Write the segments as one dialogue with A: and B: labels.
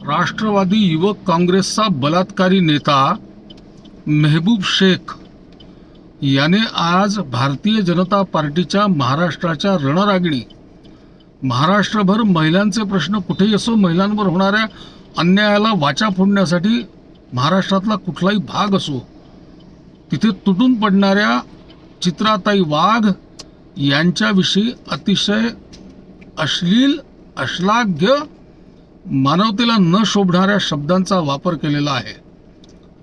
A: राष्ट्रवादी युवक काँग्रेसचा बलात्कारी नेता मेहबूब शेख याने आज भारतीय जनता पार्टीच्या महाराष्ट्राच्या रणरागिणी. महाराष्ट्रभर महिलांचे प्रश्न कुठेही असो महिलांवर होणाऱ्या अन्यायाला वाचा फोडण्यासाठी महाराष्ट्रातला कुठलाही भाग असो तिथे तुटून पडणाऱ्या चित्राताई वाघ यांच्याविषयी अतिशय अश्लील अश्लाघ्य मानवतेला न शोभणाऱ्या शब्दांचा वापर केलेला आहे.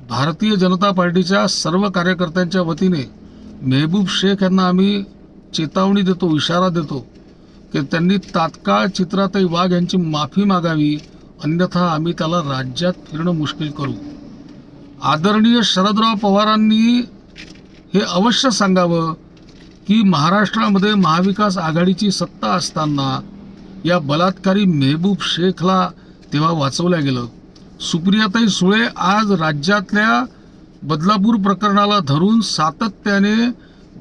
A: भारतीय जनता पार्टीच्या सर्व कार्यकर्त्यांच्या वतीने मेहबूब शेख यांना आम्ही चेतावणी देतो इशारा देतो की त्यांनी तात्काळ चित्राताई वाघ यांची माफी मागावी अन्यथा आम्ही त्याला राज्यात फिरणं मुश्किल करू. आदरणीय शरदराव पवारांनी हे अवश्य सांगावं की महाराष्ट्रामध्ये महाविकास आघाडीची सत्ता असताना या बलात्कारी मेहबूब शेखला तेव्हा वाचवल्या गेलं. सुप्रियाताई सुळे आज राज्यातल्या बदलापूर प्रकरणाला धरून सातत्याने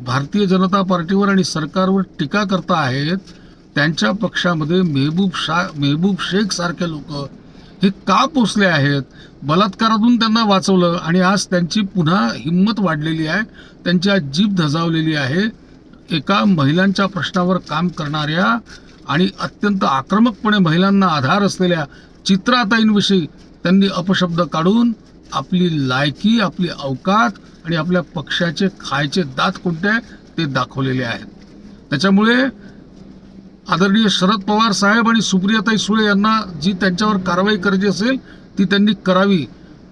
A: भारतीय जनता पार्टीवर आणि सरकारवर टीका करता आहेत. त्यांच्या पक्षामध्ये मेहबूब शा मेहबूब शेख सारखे लोक हे का पोचले आहेत? बलात्कारातून त्यांना वाचवलं आणि आज त्यांची पुन्हा हिंमत वाढलेली आहे. त्यांची आज जीभ धजावलेली आहे. एका महिलांच्या प्रश्नावर काम करणाऱ्या आणि अत्यंत आक्रमकपणे महिलांना आधार असलेल्या चित्राताईंविषयी त्यांनी अपशब्द काढून आपली लायकी आपली अवकात आणि आपल्या पक्षाचे खायचे दात कोणते आहे ते दाखवलेले आहेत. त्याच्यामुळे आदरणीय शरद पवार साहेब आणि सुप्रियाताई सुळे यांना जी त्यांच्यावर कारवाई करायची असेल ती त्यांनी करावी.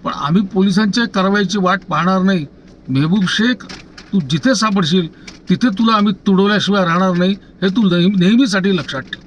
A: पण आम्ही पोलिसांच्या कारवाईची वाट पाहणार नाही. मेहबूब शेख तू जिथे सापडशील तिथे तुला आम्ही तुडवल्याशिवाय राहणार नाही हे तू नेहमी नेहमीसाठी लक्षात ठेव.